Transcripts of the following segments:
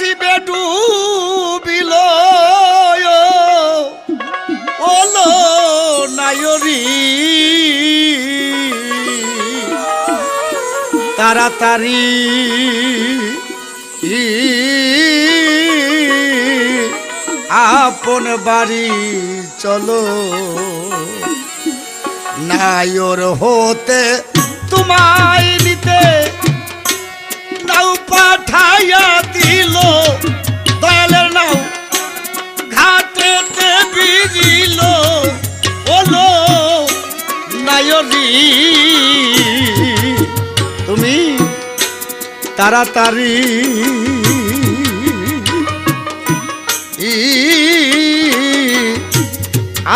বর্ষি বেডু বিল ওলো নায়রি তাড়াতাড়ি। আপন বাড়ি চলো। নায়র হতে তোমায় নিতে তাড়াতাড়ি।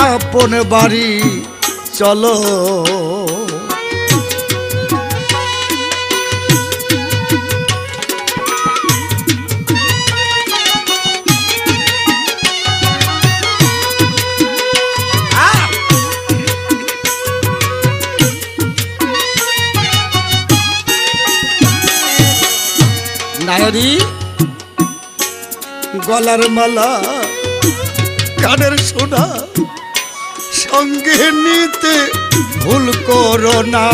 আপন বাড়ি চলো। গলার মালা, কানের সোনা, সঙ্গে নিতে ভুল করো না।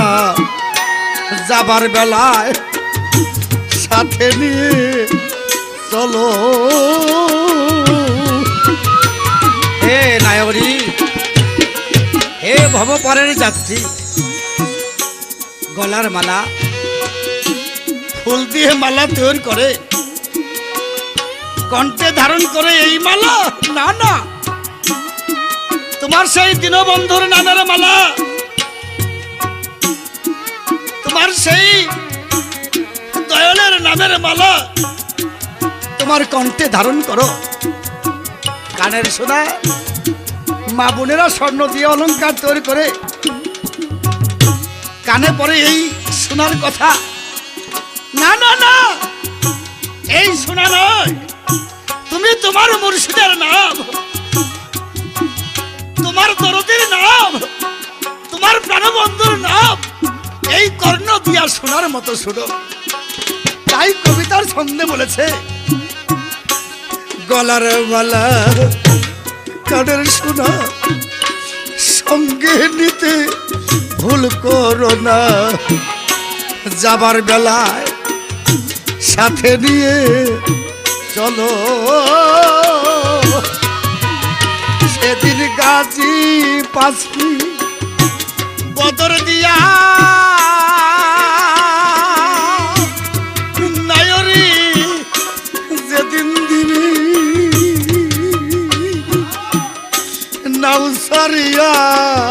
যাবার বেলায় সাথে নিয়ে চলো। হে নায়রি হে ভবপরের যাত্রী, গলার মালা, ফুল দিয়ে মালা তৈরি করে। কণ্ঠে ধারণ করে এই মালা। না না। তোমার সেই দীনবন্ধুর নামের মালা। তোমার সেই দয়ালের নামের মালা। তোমার কণ্ঠে ধারণ করো। কানের সোনা, মা বোনেরা স্বর্ণ দিয়ে অলংকার তৈরি করে। কানে পরে এই সোনার কথা। না না না। এই শোনা নয়। শুনো। তাই কবিতার ছন্দে বলেছে, গলার মালা কানের শোনা, সঙ্গে নিতে ভুল করো না। যাবার বেলায় সাথে নিয়ে চলো। সেদিন গাছি পাঁচটি বদর দিয়া Maria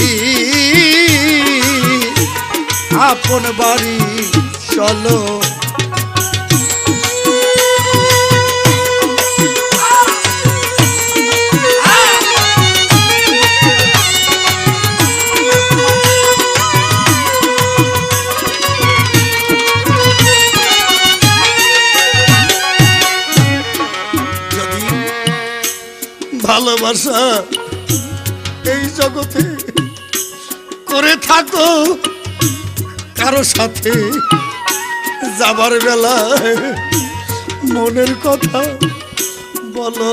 ই, আপন বাড়ি চলো। ভালোবাসা এই জগতে করে থাকো। কারও সাথে যাবার বেলায় মনের কথা বলো।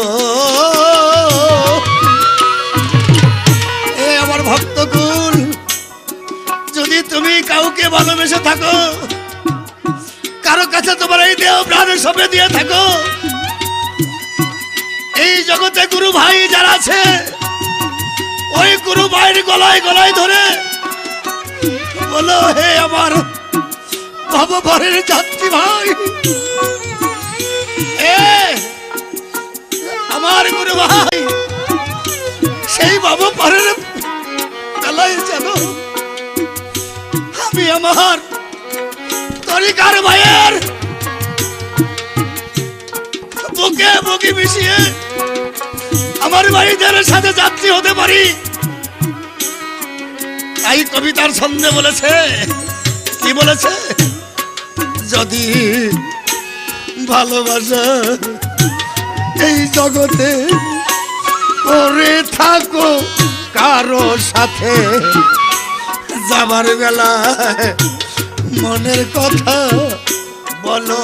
এ আমার ভক্তকুল যদি তুমি কাউকে ভালোবেসে থাকো, কারও কাছে তোমার এই দেহ প্রাণের সবে দিয়ে থাকো এই জগতে গুরু ভাই যারা আছে, ওই গুরু ভাইয়ের গলায় গলায় ধরে বলো, হে আমার ভবভরের যাত্রী ভাই। এ, আমার গুরু ভাই, সেই বাবু বেলায় যেন আমি আমার তরিকার ভাইয়ের বুকে বুকে মিশিয়ে আমার ভাইদের সাথে যাত্রী হতে পারি। তাই কবিতার ছন্দে বলেছে, কি বলেছে? যদি ভালোবাসা এই জগতে করে থাকো কারও সাথে, যাবার বেলায় মনের কথা বলো।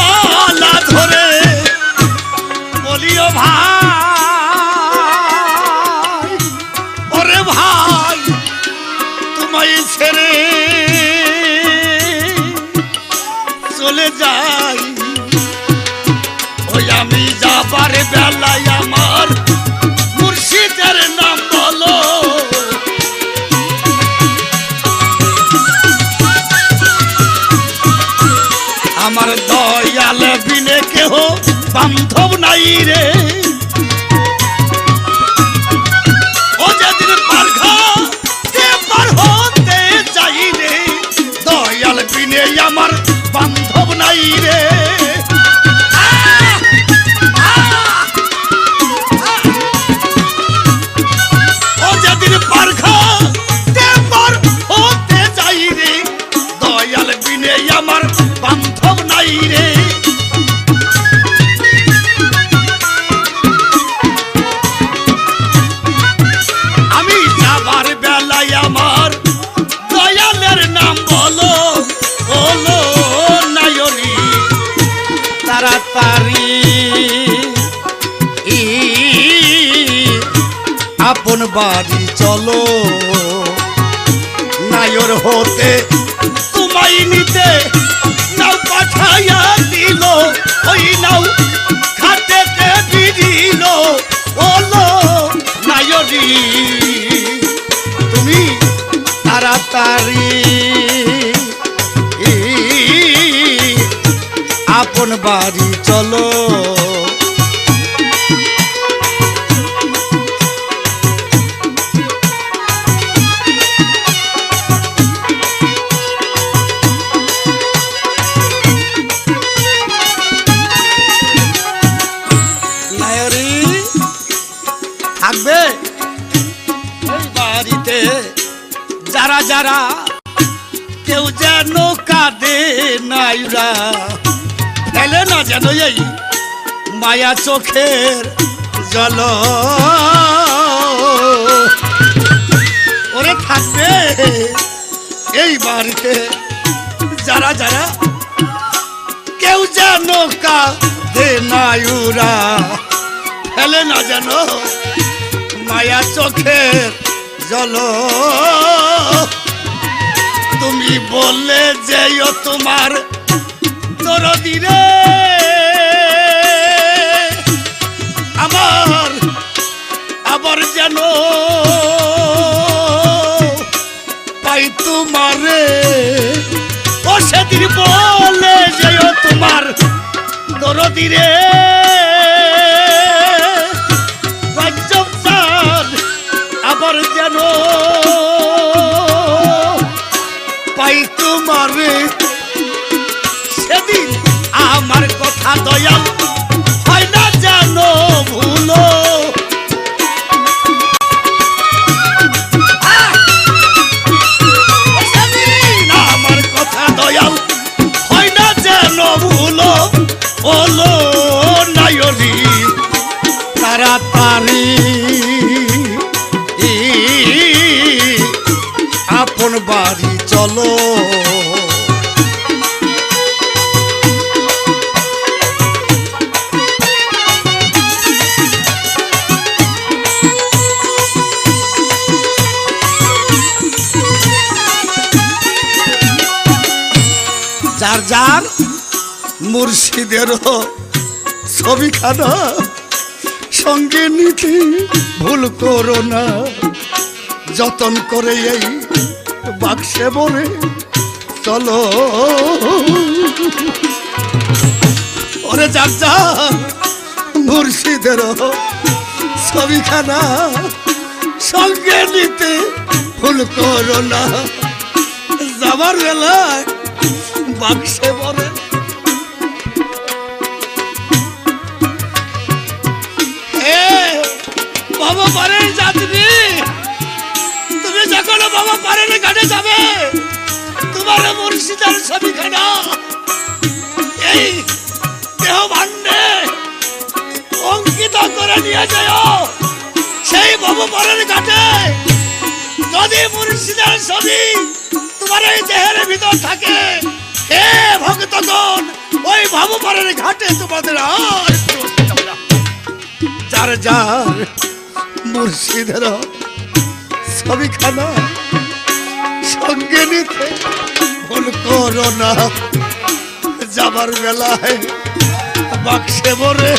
আমার দয়াল বিনে কেহ বান্ধব নাই রে। ও আমার বান্ধব নাই রে। আপন বাড়ি চলো। নায়র হতে তোমায় নিতে নাও পাঠাইয়া দিল, ওই নাও খাটেতে বিদিল বলো, নায়রি, তুমি তাড়াতাড়ি আপন বাড়ি চলো। মায়া চোখের জল। ওরে থাকবে এই বাড়িতে যারা যারা কেউ যেন কাঁদে নাইরা ফেলে না যেন মায়া চোখের জল। তুমি বললে যেও তোমার দরদি তোমার দরদি রে। আবার যেন পাই তোমারে মুর্শিদেরও ছবিখানা সঙ্গে নিতে ভুল করো না। যতন করে এই বাক্সে বলে, চলো। ওরে যার যার মুর্শিদেরও ছবিখানা সঙ্গে নিতে ভুল করো না। যাবার বেলায় বাক্সে বলে পারের যাত্রী তুমি যখন বাবা পারের ঘাটে যাবে, তোমার মুর্শিদার ছবিখানা, এই দেহ ভান্ডে অঙ্কিত করে নিয়ে যাও। সেই বাবু পারের ঘাটে যদি মুর্শিদার ছবি তোমার এই দেহের ভিতর থাকে, হে ভক্তগণ, ওই বাবু পারের ঘাটে তোমাদের আর। যার যার মুর্শিদের ছবিখানা সঙ্গে নিতে ভুল করো না। যাবার বেলায় বাক্সে ভরে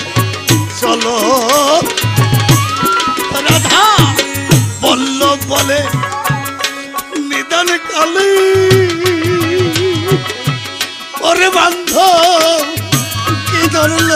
চলো। রাধা বলল, বলে, নিদান কালে, ওরে বান্ধ কি ধরল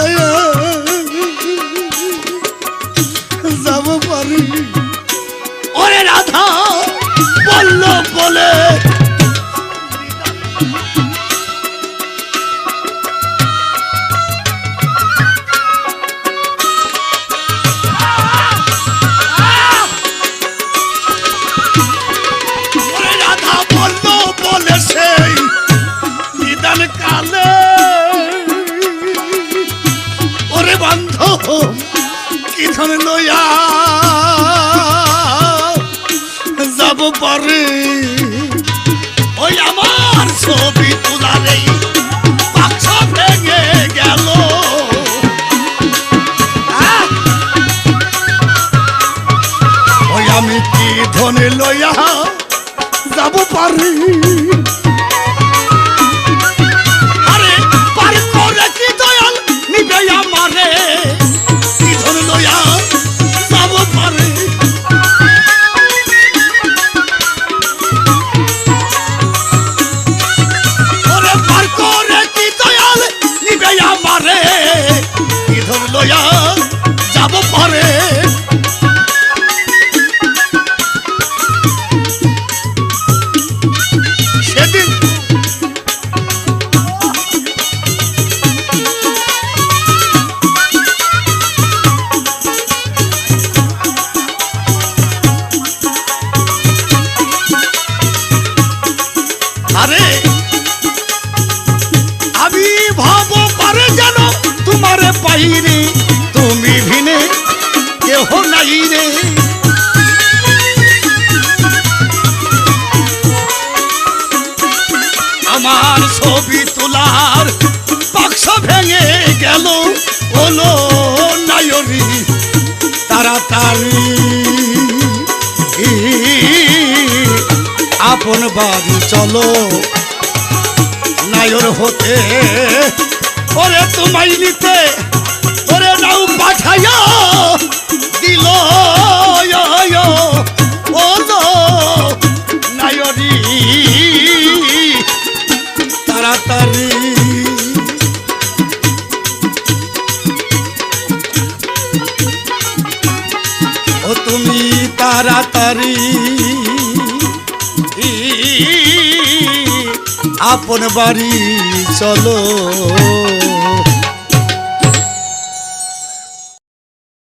কি ধনে লইয়া আমার ছবি তোলার বাক্স ভেঙে গেল। হলো নায়রি তাড়াতাড়ি। আপন বাড়ি চলো, নায়র হতে। ওরে, তোমায় নিতে তাড়াতাড়ি আপন বাড়ি চলো।